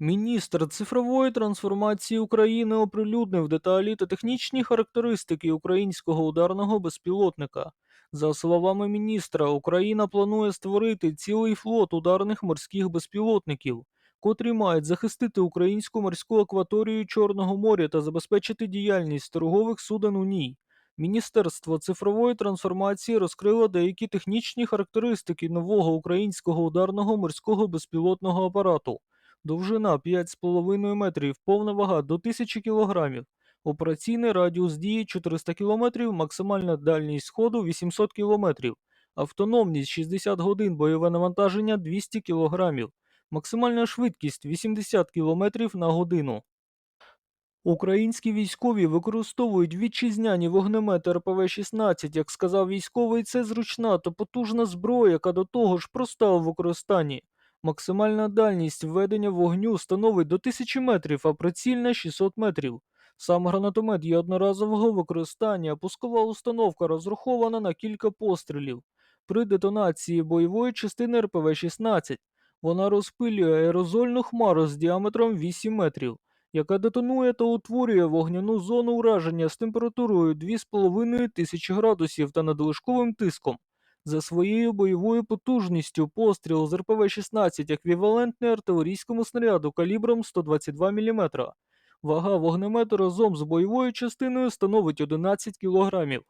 Міністр цифрової трансформації України оприлюднив деталі та технічні характеристики українського ударного безпілотника. За словами міністра, Україна планує створити цілий флот ударних морських безпілотників, котрі мають захистити українську морську акваторію Чорного моря та забезпечити діяльність торгових суден у ній. Міністерство цифрової трансформації розкрило деякі технічні характеристики нового українського ударного морського безпілотного апарату. Довжина 5,5 метрів, повна вага до 1000 кг. Операційний радіус дії 400 км, максимальна дальність сходу 800 км. Автономність 60 годин, бойове навантаження 200 кг. Максимальна швидкість 80 км на годину. Українські військові використовують вітчизняні вогнемети РПВ-16. Як сказав військовий, це зручна та потужна зброя, яка до того ж проста у використанні. Максимальна дальність введення вогню становить до 1000 метрів, а прицільна 600 метрів. Сам гранатомет є одноразового використання, пускова установка розрахована на кілька пострілів. При детонації бойової частини РПВ-16 вона розпилює аерозольну хмару з діаметром 8 метрів яка детонує та утворює вогняну зону ураження з температурою 2,5 тисячі градусів та надлишковим тиском. За своєю бойовою потужністю постріл з РПВ-16 еквівалентний артилерійському снаряду калібром 122 мм. Вага вогнемету разом з бойовою частиною становить 11 кг.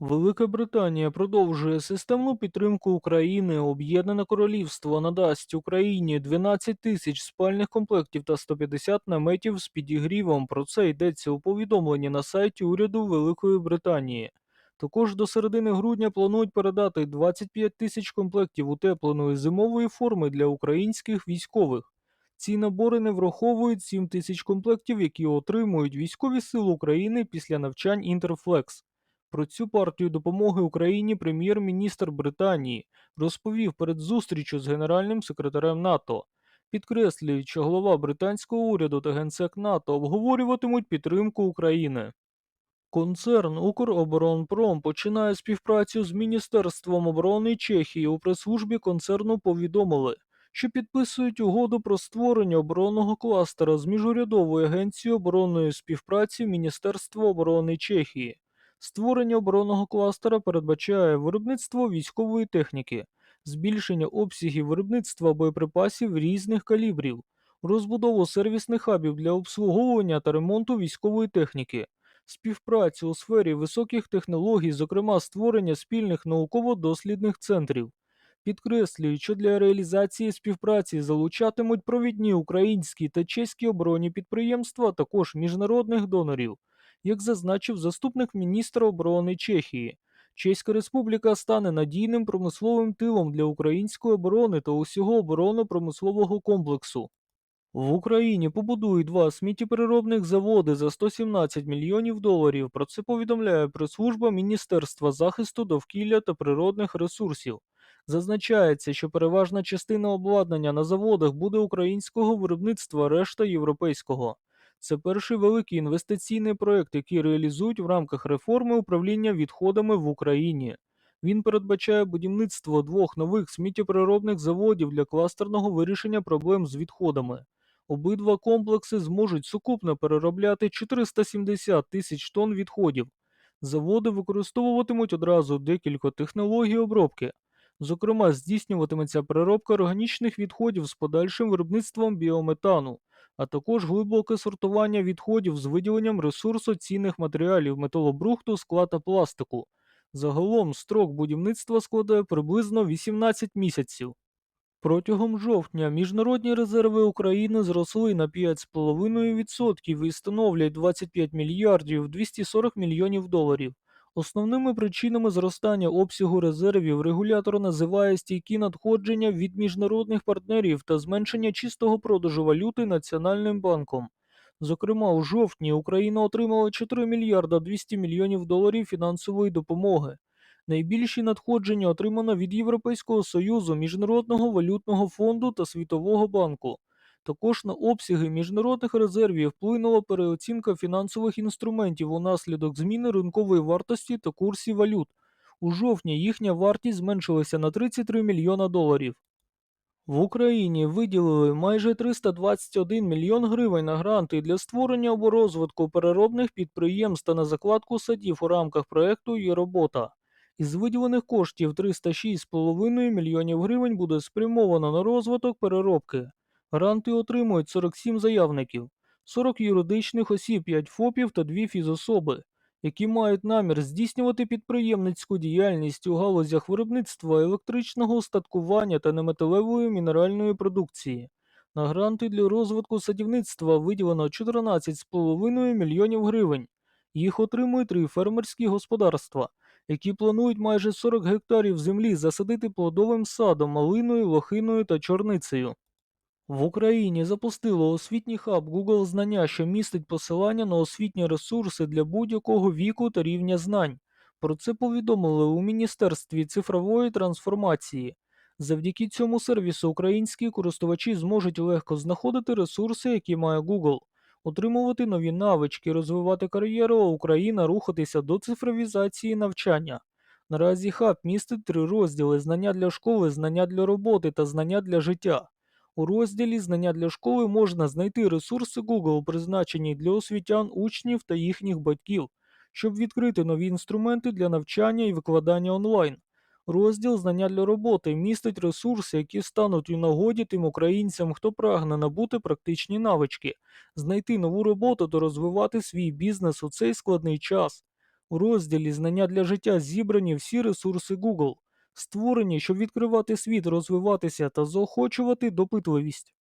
Велика Британія продовжує системну підтримку України. Об'єднане Королівство надасть Україні 12 тисяч спальних комплектів та 150 наметів з підігрівом. Про це йдеться у повідомленні на сайті уряду Великої Британії. Також до середини грудня планують передати 25 тисяч комплектів утепленої зимової форми для українських військових. Ці набори не враховують 7 тисяч комплектів, які отримують військові сили України після навчань Інтерфлекс. Про цю партію допомоги Україні прем'єр-міністр Британії розповів перед зустрічю з генеральним секретарем НАТО, підкреслюючи, голова британського уряду та генсек НАТО обговорюватимуть підтримку України. Концерн «Укроборонпром» починає співпрацю з Міністерством оборони Чехії. У прес-службі концерну повідомили, що підписують угоду про створення оборонного кластера з міжурядовою агенцією оборонної співпраці Міністерства оборони Чехії. Створення оборонного кластера передбачає виробництво військової техніки, збільшення обсягів виробництва боєприпасів різних калібрів, розбудову сервісних хабів для обслуговування та ремонту військової техніки, співпрацю у сфері високих технологій, зокрема створення спільних науково-дослідних центрів. Підкреслюють, що для реалізації співпраці залучатимуть провідні українські та чеські оборонні підприємства, а також міжнародних донорів як зазначив заступник міністра оборони Чехії. Чеська республіка стане надійним промисловим тилом для української оборони та усього оборонно-промислового комплексу. В Україні побудують два сміттєпереробних заводи за 117 мільйонів доларів. Про це повідомляє прес-служба Міністерства захисту довкілля та природних ресурсів. Зазначається, що переважна частина обладнання на заводах буде українського виробництва, решта європейського. Це перший великий інвестиційний проект, який реалізують в рамках реформи управління відходами в Україні. Він передбачає будівництво двох нових сміттєпереробних заводів для кластерного вирішення проблем з відходами. Обидва комплекси зможуть сукупно переробляти 470 тисяч тонн відходів. Заводи використовуватимуть одразу декілька технологій обробки. Зокрема, здійснюватиметься переробка органічних відходів з подальшим виробництвом біометану а також глибоке сортування відходів з виділенням ресурсу цінних матеріалів металобрухту, скла та пластику. Загалом строк будівництва складає приблизно 18 місяців. Протягом жовтня міжнародні резерви України зросли на 5,5% і становлять 25 мільярдів 240 мільйонів доларів. Основними причинами зростання обсягу резервів регулятор називає стійкі надходження від міжнародних партнерів та зменшення чистого продажу валюти Національним банком. Зокрема, у жовтні Україна отримала 4 мільярда 200 мільйонів доларів фінансової допомоги. Найбільші надходження отримано від Європейського Союзу, Міжнародного валютного фонду та Світового банку. Також на обсяги міжнародних резервів вплинула переоцінка фінансових інструментів унаслідок зміни ринкової вартості та курсів валют. У жовтні їхня вартість зменшилася на 33 мільйона доларів. В Україні виділили майже 321 мільйон гривень на гранти для створення або розвитку переробних підприємств та на закладку садів у рамках проекту «Є робота». Із виділених коштів 306,5 мільйонів гривень буде спрямовано на розвиток переробки. Гранти отримують 47 заявників, 40 юридичних осіб, 5 ФОПів та 2 фізособи, які мають намір здійснювати підприємницьку діяльність у галузях виробництва електричного устаткування та неметалевої мінеральної продукції. На гранти для розвитку садівництва виділено 14,5 мільйонів гривень. Їх отримують три фермерські господарства, які планують майже 40 гектарів землі засадити плодовим садом, малиною, лохиною та чорницею. В Україні запустило освітній хаб Google Знання, що містить посилання на освітні ресурси для будь-якого віку та рівня знань. Про це повідомили у Міністерстві цифрової трансформації. Завдяки цьому сервісу українські користувачі зможуть легко знаходити ресурси, які має Google, отримувати нові навички, розвивати кар'єру, а Україна рухатися до цифровізації навчання. Наразі хаб містить три розділи: знання для школи, знання для роботи та знання для життя. У розділі Знання для школи можна знайти ресурси Google, призначені для освітян, учнів та їхніх батьків, щоб відкрити нові інструменти для навчання і викладання онлайн. Розділ Знання для роботи містить ресурси, які стануть у нагоді тим українцям, хто прагне набути практичні навички, знайти нову роботу та розвивати свій бізнес у цей складний час. У розділі Знання для життя зібрані всі ресурси Google створені, щоб відкривати світ, розвиватися та заохочувати допитливість.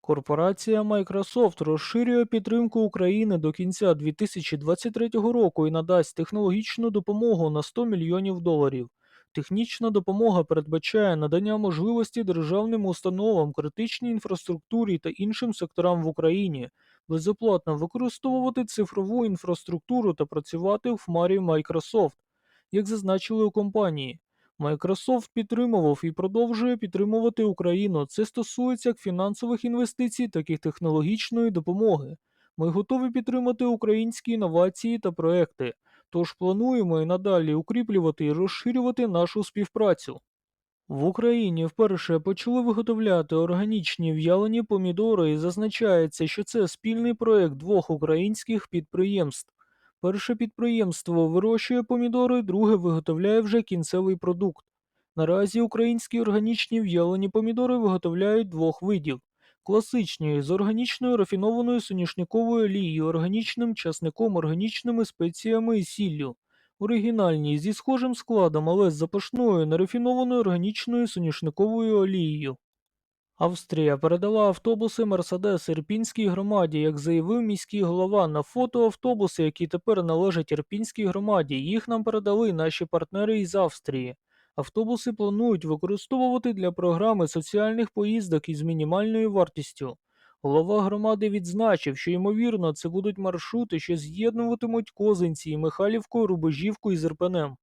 Корпорація Microsoft розширює підтримку України до кінця 2023 року і надасть технологічну допомогу на 100 мільйонів доларів. Технічна допомога передбачає надання можливості державним установам, критичній інфраструктурі та іншим секторам в Україні безоплатно використовувати цифрову інфраструктуру та працювати в хмарі Microsoft, як зазначили у компанії. Microsoft підтримував і продовжує підтримувати Україну. Це стосується як фінансових інвестицій, так і технологічної допомоги. Ми готові підтримати українські інновації та проекти, тож плануємо і надалі укріплювати і розширювати нашу співпрацю. В Україні вперше почали виготовляти органічні в'ялені помідори і зазначається, що це спільний проект двох українських підприємств. Перше підприємство вирощує помідори, друге виготовляє вже кінцевий продукт. Наразі українські органічні в'ялені помідори виготовляють двох видів: класичні з органічною рафінованою соняшниковою олією, органічним часником, органічними спеціями і сіллю. Оригінальні зі схожим складом, але з запашною нерафінованою органічною соняшниковою олією. Австрія передала автобуси Мерседес Ірпінській громаді, як заявив міський голова. На фото автобуси, які тепер належать Ірпінській громаді, їх нам передали наші партнери із Австрії. Автобуси планують використовувати для програми соціальних поїздок із мінімальною вартістю. Голова громади відзначив, що ймовірно це будуть маршрути, що з'єднуватимуть Козинці, і Михайлівку, Рубежівку із Ірпенем.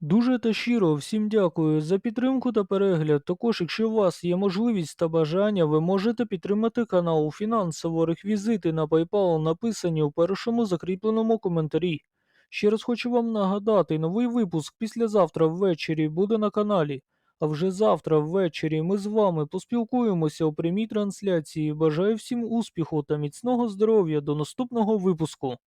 Дуже та щиро всім дякую за підтримку та перегляд. Також, якщо у вас є можливість та бажання, ви можете підтримати канал фінансово. Реквізити на PayPal написані у першому закріпленому коментарі. Ще раз хочу вам нагадати, новий випуск післязавтра ввечері буде на каналі. А вже завтра ввечері ми з вами поспілкуємося у прямій трансляції. Бажаю всім успіху та міцного здоров'я до наступного випуску.